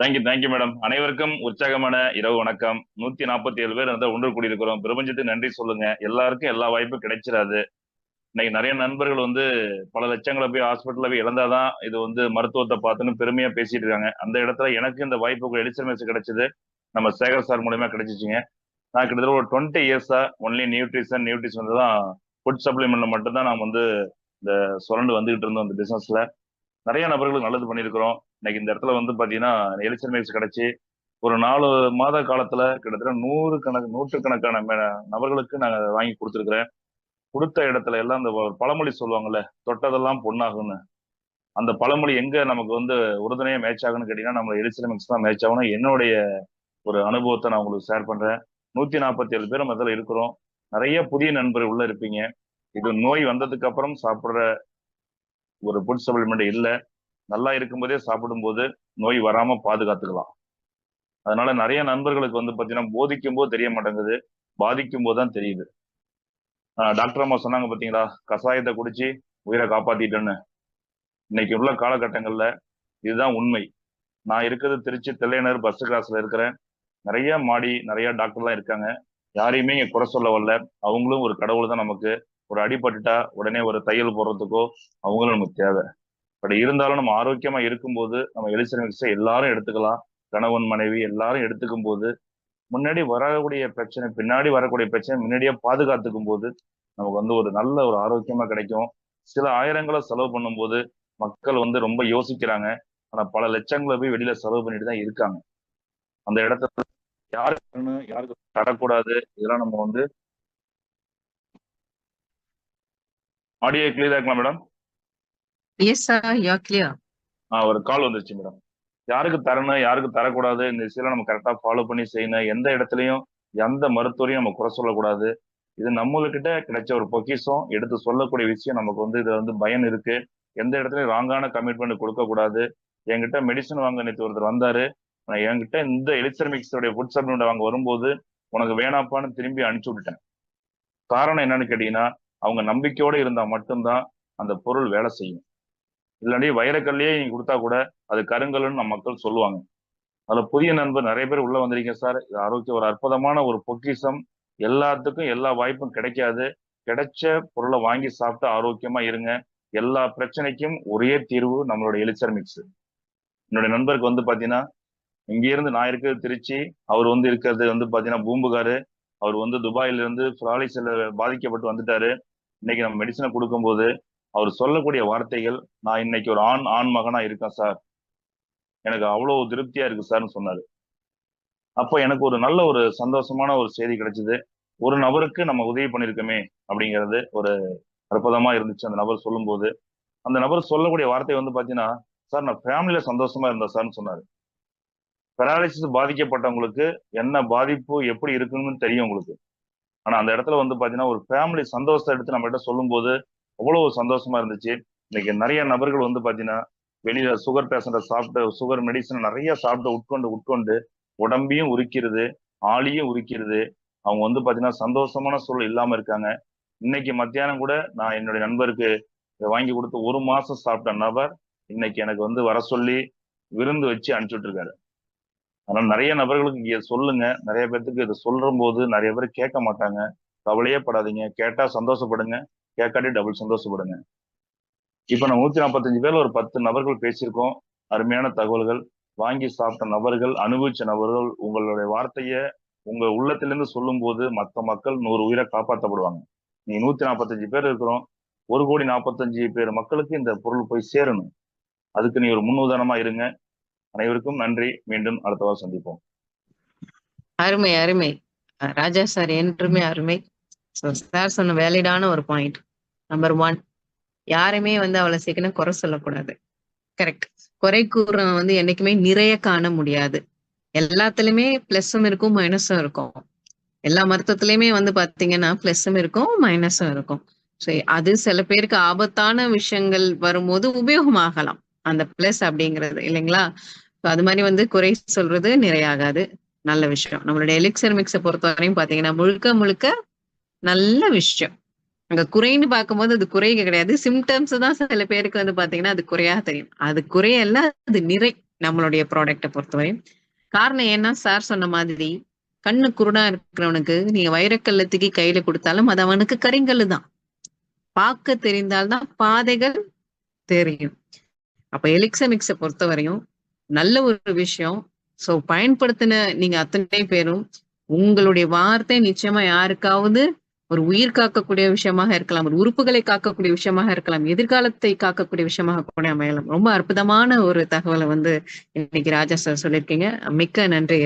Thank you thank you madam அனைவருக்கும் உற்சாகமான இரவு வணக்கம். நூத்தி நாற்பத்தி ஏழு பேர் வந்து ஒன்று கூடியிருக்கிறோம். பிரபஞ்சத்துக்கு நன்றி சொல்லுங்க. எல்லாருக்கும் எல்லா வாய்ப்பும் கிடைச்சிடாது. இன்னைக்கு நிறைய நண்பர்கள் வந்து பல லட்சங்களை போய் ஹாஸ்பிட்டல்ல போய் இழந்தாதான் இது வந்து மருத்துவத்தை பார்த்துன்னு பெருமையா பேசிட்டு இருக்காங்க. அந்த இடத்துல எனக்கு இந்த வாய்ப்பு எலிசர் மெஸ் கிடைச்சது. நம்ம சேகர் சார் மூலியமா கிடைச்சிச்சுங்க. நான் கிட்டத்தட்ட ஒரு டுவெண்ட்டி இயர்ஸா ஒன்லி நியூட்ரிஷன் நியூட்ரிஷன் தான் ஃபுட் சப்ளிமெண்ட்ல மட்டும்தான் நாம் வந்து இந்த சுரண்டு வந்துகிட்டு இருந்தோம் இந்த பிசினஸ்ல நிறைய நபர்களுக்கு நல்லது பண்ணியிருக்கிறோம். இன்னைக்கு இந்த இடத்துல வந்து பாத்தீங்கன்னா எலிசர் மெஸ் கிடைச்சி ஒரு நாலு மாத காலத்துல கிட்டத்தட்ட நூறு கணக்கு நூற்றுக்கணக்கான மே- நபர்களுக்கு நாங்கள் வாங்கி கொடுத்துருக்குறேன். கொடுத்த இடத்துல எல்லாம் அந்த பழமொழி சொல்லுவாங்கல்ல தொட்டதெல்லாம் பொண்ணாகும்னு அந்த பழமொழி எங்க நமக்கு வந்து உறுதுணையா மேட்ச் ஆகும்னு கேட்டீங்கன்னா நம்ம எலிசர் மிக்ஸ் தான் மேட்ச் ஆகணும் என்னுடைய ஒரு அனுபவத்தை நான் உங்களுக்கு ஷேர் பண்றேன். நூத்தி நாற்பத்தி ஏழு பேர் அதில் இருக்கிறோம். நிறைய புதிய நண்பர்கள் உள்ள இருப்பீங்க. இது நோய் வந்ததுக்கு அப்புறம் சாப்பிட்ற ஒரு ஃபுட் சப்ளிமெண்ட் இல்லை. நல்லா இருக்கும்போதே சாப்பிடும்போது நோய் வராம பாதுகாத்துக்கலாம். அதனால நிறைய நண்பர்களுக்கு வந்து பார்த்தீங்கன்னா போதிக்கும் போது தெரிய மாட்டேங்குது பாதிக்கும் போது தான் தெரியுது. ஆஹ் டாக்டர் அம்மா சொன்னாங்க பாத்தீங்களா கஷாயத்தை குடிச்சு உயிரை காப்பாத்திட்டேன்னு. இன்னைக்கு உள்ள காலகட்டங்கள்ல இதுதான் உண்மை. நான் இருக்கிறது திருச்சி தில்லையனர் பஸ் கிளாஸ்ல இருக்கிறேன். நிறைய மாடி நிறைய டாக்டர்லாம் இருக்காங்க. யாரையுமே இங்க குறை சொல்ல வரல. அவங்களும் ஒரு கடவுள் தான் நமக்கு. ஒரு அடிபட்டுட்டா உடனே ஒரு தையல் போடுறதுக்கோ அவங்களும் நமக்கு தேவை. பட் இருந்தாலும் நம்ம ஆரோக்கியமா இருக்கும்போது நம்ம எலிசர் மிக்ஸை எல்லாரும் எடுத்துக்கலாம். கணவன் மனைவி எல்லாரும் எடுத்துக்கும் போது முன்னாடி வரக்கூடிய பிரச்சனை பின்னாடி வரக்கூடிய பிரச்சனை முன்னாடியே பாதுகாத்துக்கும் போது நமக்கு வந்து ஒரு நல்ல ஒரு ஆரோக்கியமா கிடைக்கும். சில ஆயிரங்களை செலவு பண்ணும்போது மக்கள் வந்து ரொம்ப யோசிக்கிறாங்க. ஆனா பல லட்சங்களை போய் வெளியில செலவு பண்ணிட்டு தான் இருக்காங்க. அந்த இடத்துல யாருக்கு யாருக்கு தரக்கூடாது? இதெல்லாம் நம்ம வந்து ஆடியோ கிளியரா இருக்கலாம் மேடம் எஸ் sir, you're ஆ ஒரு கால் வந்துருச்சு மேடம் யாருக்கு தரணும் யாருக்கு தரக்கூடாது இந்த விஷயம் நம்ம கரெக்டா ஃபாலோ பண்ணி செய்யணும். எந்த இடத்துலயும் எந்த மருத்துவரையும் நம்ம குறை சொல்லக்கூடாது. இது நம்மளுக்கிட்ட கிடைச்ச ஒரு பொக்கிஷம். எடுத்து சொல்லக்கூடிய விஷயம் நமக்கு வந்து இதுல வந்து பயன் இருக்கு. எந்த இடத்துலயும் ராங்கான கமிட்மெண்ட் கொடுக்க கூடாது என்கிட்ட மெடிசன் வாங்க நேற்று ஒருத்தர் வந்தாரு. நான் என்கிட்ட இந்த எலிசர் மிக்ஸோடைய ஃபுட் சப்ளிமெண்ட் வாங்க வரும்போது உனக்கு வேணாப்பான்னு திரும்பி அனுப்பிச்சு விட்டுட்டேன். காரணம் என்னன்னு கேட்டீங்கன்னா அவங்க நம்பிக்கையோட இருந்தா மட்டும்தான் அந்த பொருள் வேலை செய்யும். இல்லாட்டி வைரக்கல்லையே நீங்க கொடுத்தா கூட அது கருங்கல்னு நம்ம மக்கள் சொல்லுவாங்க. அதுல புதிய நண்பர் நிறைய பேர் உள்ள வந்திருக்கீங்க சார் இது ஆரோக்கிய ஒரு அற்புதமான ஒரு பொக்கிஷம். எல்லாத்துக்கும் எல்லா வாய்ப்பும் கிடைக்காது. கிடைச்ச பொருளை வாங்கி சாப்பிட்டு ஆரோக்கியமா இருங்க. எல்லா பிரச்சனைக்கும் ஒரே தீர்வு நம்மளோட எலிச்சர் மிக்ஸ் என்னுடைய நண்பருக்கு வந்து பாத்தீங்கன்னா இங்கிருந்து நான் இருக்கிறது திருச்சி அவர் வந்து இருக்கிறது வந்து பாத்தீங்கன்னா பூம்புகாரு. அவர் வந்து துபாயில இருந்து பிராலிசில பாதிக்கப்பட்டு வந்துட்டாரு. இன்னைக்கு நம்ம மெடிசனை கொடுக்கும்போது அவர் சொல்லக்கூடிய வார்த்தைகள் நான் இன்னைக்கு ஒரு ஆண் ஆண் மகனா இருக்கேன் சார். எனக்கு அவ்வளோ திருப்தியா இருக்கு சார்னு சொன்னாரு. அப்போ எனக்கு ஒரு நல்ல ஒரு சந்தோஷமான ஒரு செய்தி கிடைச்சது. ஒரு நபருக்கு நம்ம உதவி பண்ணியிருக்கோமே அப்படிங்கிறது ஒரு அற்புதமா இருந்துச்சு. அந்த நபர் சொல்லும்போது அந்த நபர் சொல்லக்கூடிய வார்த்தை வந்து பாத்தீங்கன்னா சார் நான் ஃபேமிலியில சந்தோஷமா இருந்தேன் சார்னு சொன்னாரு. பெராலிசிஸ் பாதிக்கப்பட்டவங்களுக்கு என்ன பாதிப்பு எப்படி இருக்குன்னு தெரியும் உங்களுக்கு. ஆனா அந்த இடத்துல வந்து பாத்தீங்கன்னா ஒரு ஃபேமிலி சந்தோஷத்தை எடுத்து நம்ம கிட்ட சொல்லும்போது அவ்வளவு சந்தோஷமா இருந்துச்சு. இன்னைக்கு நிறைய நபர்கள் வந்து பாத்தீங்கன்னா வெளியில சுகர் பேஷண்ட சாப்பிட்டு சுகர் மெடிசன் நிறைய சாப்பிட்டு உட்கொண்டு உட்கொண்டு உடம்பையும் உரிக்கிறது ஆளியும் உரிக்கிறது. அவங்க வந்து பாத்தீங்கன்னா சந்தோஷமான சூழல் இல்லாம இருக்காங்க. இன்னைக்கு மத்தியானம் கூட நான் என்னுடைய நண்பருக்கு வாங்கி கொடுத்து ஒரு மாசம் சாப்பிட்ட நபர் இன்னைக்கு எனக்கு வந்து வர சொல்லி விருந்து வச்சு அனுப்பிச்சுட்டு இருக்காரு அதனால நிறைய நபர்களுக்கு இங்க சொல்லுங்க. நிறைய பேர்த்துக்கு இதை சொல்லும் போது நிறைய பேர் கேட்க மாட்டாங்க. கவலையே படாதீங்க. கேட்டா சந்தோஷப்படுங்க. கேட்காட்டி டபுள் சந்தோஷப்படுங்க. இப்ப நம்ம நூத்தி நாற்பத்தஞ்சு பேர்ல ஒரு பத்து நபர்கள் பேசியிருக்கோம். அருமையான தகவல்கள். வாங்கி சாப்பிட்ட நபர்கள் அனுபவிச்ச நபர்கள் உங்களுடைய வார்த்தைய உங்க உள்ளத்திலிருந்து சொல்லும் போது மற்ற மக்கள் நூறு உயிரை காப்பாற்றப்படுவாங்க நீ நூத்தி நாற்பத்தஞ்சு பேர் இருக்கிறோம். ஒரு கோடி நாற்பத்தஞ்சு பேர் மக்களுக்கு இந்த பொருள் போய் சேரணும். அதுக்கு நீ ஒரு முன்னுதாரணமா இருங்க. அனைவருக்கும் நன்றி. மீண்டும் அடுத்த வாரம் சந்திப்போம். அருமை அருமை. ராஜா சார் என்றுமே அருமை. சார் சொன்ன வேலிடான ஒரு பாயிண்ட் நம்பர் ஒன் யாருமே வந்து அவளை சீக்கிரம் குறை சொல்லக்கூடாது. கரெக்ட் குறை கூறுறவன் வந்து என்னைக்குமே நிறைய காண முடியாது. எல்லாத்துலயுமே பிளஸும் இருக்கும் மைனஸும் இருக்கும். எல்லா மருத்துவத்திலயுமே வந்து பாத்தீங்கன்னா பிளஸும் இருக்கும் மைனஸும் இருக்கும். ஸோ அது சில பேருக்கு ஆபத்தான விஷயங்கள் வரும்போது உபயோகமாகலாம். அந்த பிளஸ் அப்படிங்கிறது இல்லைங்களா? அது மாதிரி வந்து குறை சொல்றது நிறையாகாது. நல்ல விஷயம். நம்மளுடைய எலிக்சர் மிக்ஸை பொறுத்தவரையும் பாத்தீங்கன்னா முழுக்க முழுக்க நல்ல விஷயம். அங்க குறைன்னு பார்க்கும்போது அது குறை கிடையாது. சிம்டம்ஸ் தான் சில பேருக்கு வந்து பாத்தீங்கன்னா அது குறையா தெரியும். அது குறையல்ல அது நிறை நம்மளுடைய ப்ராடக்ட்டை பொறுத்தவரை காரணம் ஏன்னா சார் சொன்ன மாதிரி கண்ணு குருடா இருக்கிறவனுக்கு நீங்க வைரக்கல்ல தூக்கி கையில கொடுத்தாலும் அது அவனுக்கு கரிங்கல்லு தான். பார்க்க தெரிந்தால்தான் பாதைகள் தெரியும். அப்ப எலிக்ஸமிக்ஸ பொறுத்தவரையும் நல்ல ஒரு விஷயம். சோ பயன்படுத்தின நீங்க அத்தனை பேரும் உங்களுடைய வார்த்தை நிச்சயமா யாருக்காவது ஒரு உயிர் காக்கக்கூடிய விஷயமாக இருக்கலாம் ஒரு உறுப்புகளை காக்கக்கூடிய விஷயமாக இருக்கலாம் எதிர்காலத்தை காக்கக்கூடிய விஷயமாக கூட அமையலாம். ரொம்ப அற்புதமான ஒரு தகவலை வந்து இன்னைக்கு ராஜா சார் சொல்லியிருக்கீங்க. மிக்க நன்றி